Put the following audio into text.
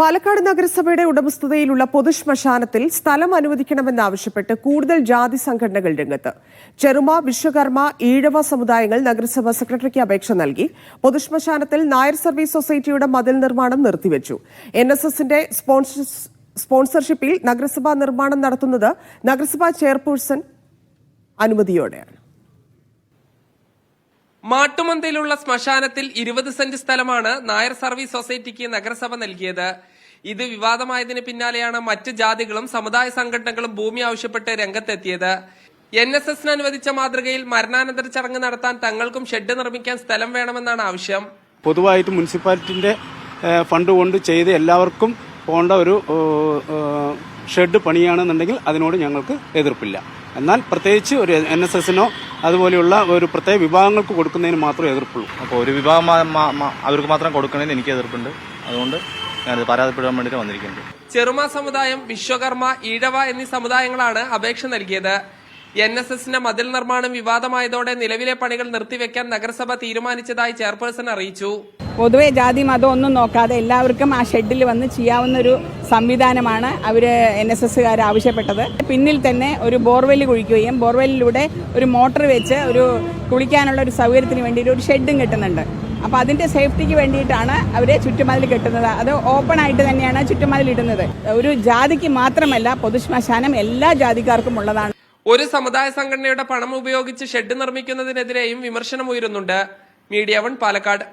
പാലക്കാട് നഗരസഭയുടെ ഉടമസ്ഥതയിലുള്ള പൊതുശ്മശാനത്തിൽ സ്ഥലം അനുവദിക്കണമെന്നാവശ്യപ്പെട്ട് കൂടുതൽ ജാതി സംഘടനകൾ രംഗത്ത്. ചെറുമ വിശ്വകർമ്മ ഈഴവ സമുദായങ്ങൾ നഗരസഭാ സെക്രട്ടറിക്ക് അപേക്ഷ നൽകി. പൊതുശ്മശാനത്തിൽ നായർ സർവീസ് സൊസൈറ്റിയുടെ മതിൽ നിർമ്മാണം നിർത്തിവെച്ചു. എൻ എസ് എസിന്റെ സ്പോൺസർഷിപ്പിൽ നഗരസഭാ നിർമ്മാണം നടത്തുന്നത് നഗരസഭാ ചെയർപേഴ്സൺ അനുമതിയോടെയാണ്. മാട്ടുമന്തയിലുള്ള ശ്മശാനത്തിൽ ഇരുപത് സെന്റ് സ്ഥലമാണ് നായർ സർവീസ് സൊസൈറ്റിക്ക് നഗരസഭ നൽകിയത്. ഇത് വിവാദമായതിന് പിന്നാലെയാണ് മറ്റ് ജാതികളും സമുദായ സംഘടനകളും ഭൂമി ആവശ്യപ്പെട്ട് രംഗത്തെത്തിയത്. എൻ എസ് എസിന് അനുവദിച്ച മാതൃകയിൽ മരണാനന്തര ചടങ്ങ് നടത്താൻ തങ്ങൾക്കും ഷെഡ് നിർമ്മിക്കാൻ സ്ഥലം വേണമെന്നാണ് ആവശ്യം. പൊതുവായിട്ട് മുനിസിപ്പാലിറ്റിന്റെ ഫണ്ട് കൊണ്ട് ചെയ്ത് എല്ലാവർക്കും പോകേണ്ട ഒരു ഷെഡ് പണിയാണെന്നുണ്ടെങ്കിൽ അതിനോട് ഞങ്ങൾക്ക് എതിർപ്പില്ല. എന്നാൽ പ്രത്യേകിച്ച് ഒരു എൻ എസ് എസിനോ അതുപോലെയുള്ള ഒരു പ്രത്യേക വിഭാഗങ്ങൾക്ക് കൊടുക്കുന്നതിന് മാത്രമേ എതിർപ്പുള്ളൂ. അപ്പോൾ ഒരു വിഭാഗം അവർക്ക് മാത്രം കൊടുക്കണമെന്ന് എനിക്ക് എതിർപ്പുണ്ട്. അതുകൊണ്ട് ഞാനത് പരാതിപ്പെടാൻ വേണ്ടിയിട്ട് വന്നിരിക്കുന്നത് ചെറുമ സമുദായം വിശ്വകർമ്മ ഈഴവ എന്നീ സമുദായങ്ങളാണ് അപേക്ഷ നൽകിയത്. എൻ എസ് എസിന്റെ മതിൽ നിർമ്മാണം വിവാദമായതോടെ നിലവിലെ പണികൾ നിർത്തിവെക്കാൻ നഗരസഭ തീരുമാനിച്ചതായി ചെയർപേഴ്സൺ അറിയിച്ചു. പൊതുവെ ജാതി മതം ഒന്നും നോക്കാതെ എല്ലാവർക്കും ആ ഷെഡിൽ വന്ന് ചെയ്യാവുന്ന ഒരു സംവിധാനമാണ് അവർ എൻ എസ് എസ്സുകാർ ആവശ്യപ്പെട്ടത്. പിന്നിൽ തന്നെ ഒരു ബോർവെൽ കുഴിക്കുകയും ബോർവെല്ലിലൂടെ ഒരു മോട്ടർ വെച്ച് ഒരു കുളിക്കാനുള്ള ഒരു സൗകര്യത്തിന് വേണ്ടിയിട്ട് ഒരു ഷെഡും കിട്ടുന്നുണ്ട്. അപ്പോൾ അതിന്റെ സേഫ്റ്റിക്ക് വേണ്ടിയിട്ടാണ് അവർ ചുറ്റുമതിൽ കെട്ടുന്നത്. അത് ഓപ്പൺ ആയിട്ട് തന്നെയാണ് ചുറ്റുമതിൽ ഇടുന്നത്. ഒരു ജാതിക്ക് മാത്രമല്ല പൊതുശ്മശാനം എല്ലാ ജാതിക്കാർക്കും ഉള്ളതാണ്. ഒരു സമുദായ സംഘടനയുടെ പണം ഉപയോഗിച്ച് ഷെഡ് നിർമ്മിക്കുന്നതിനെതിരെയും വിമർശനം ഉയരുന്നുണ്ട്. Media one Palakkad.